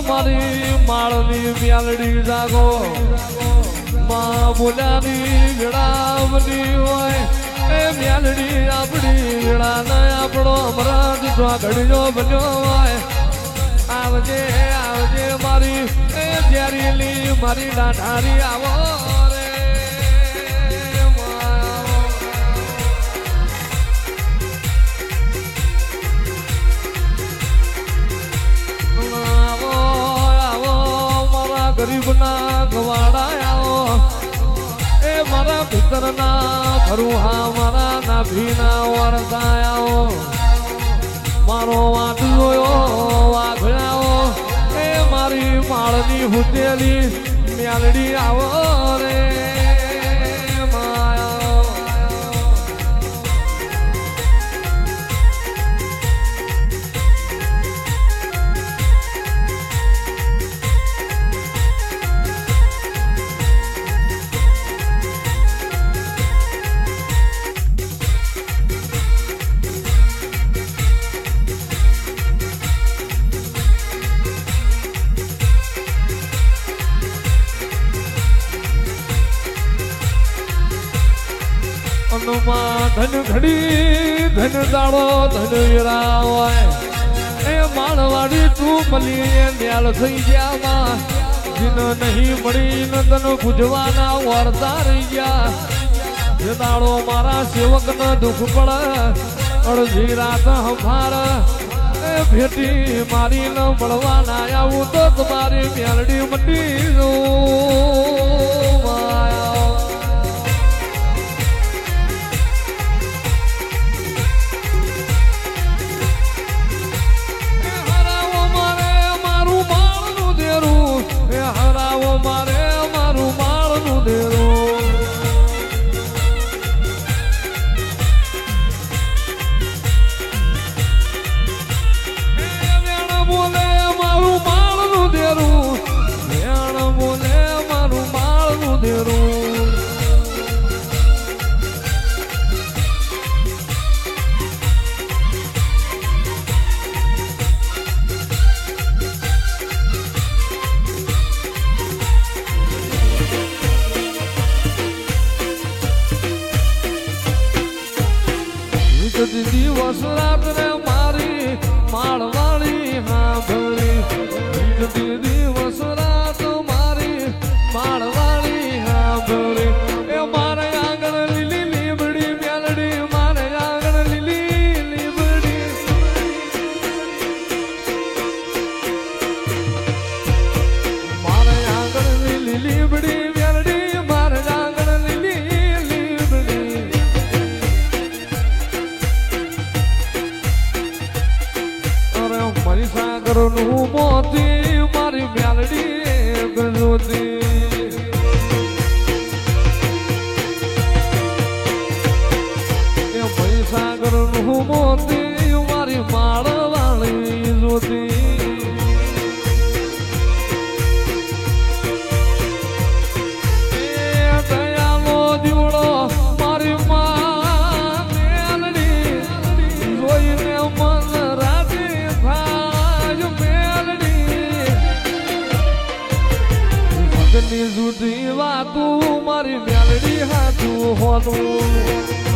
મારી માળની મ્યાલડી જાગો. મા બોલાની ગળાવની હોય, એ મ્યાલડી આપણી ગળા ને આપણો અમરાજ ઘડીયો બન્યો હોય. આવજે આવજે મારી, એ પ્યારીલી મારી ડાઢારી આવો. મારા ગરીબના ગવાડા આવો એ મારા પિતરના ફરુહા મારા નાભીના આવો મારો વાંધો વાઘડાઓ એ મારી માળની હુતેલી મ્યાલડી આવો રે. અનુમાં ધન ઘડી, ધન દાડો ધન વિરાવાય એ માળવાડી તું મળી એ ન્યાલ થઈ ગયા માં. જીન નહીં મળી ન તન પૂજવાના વરતા રહી ગયા. જે દાડો મારા સેવક ન દુઃખ પડે, અડધી રાત હમાર એ ભેટી મારી ન મળવાના આવું તો તમારી મેલડી મટી જવું માયા રાત રે મારી માળવાળી હાંભળી. ભરી મારી સાગરનું મોતી મારી મ્યાલડી ગજોતી. મગની જુદી વાતું મારી મેલડી હાથું હોનું.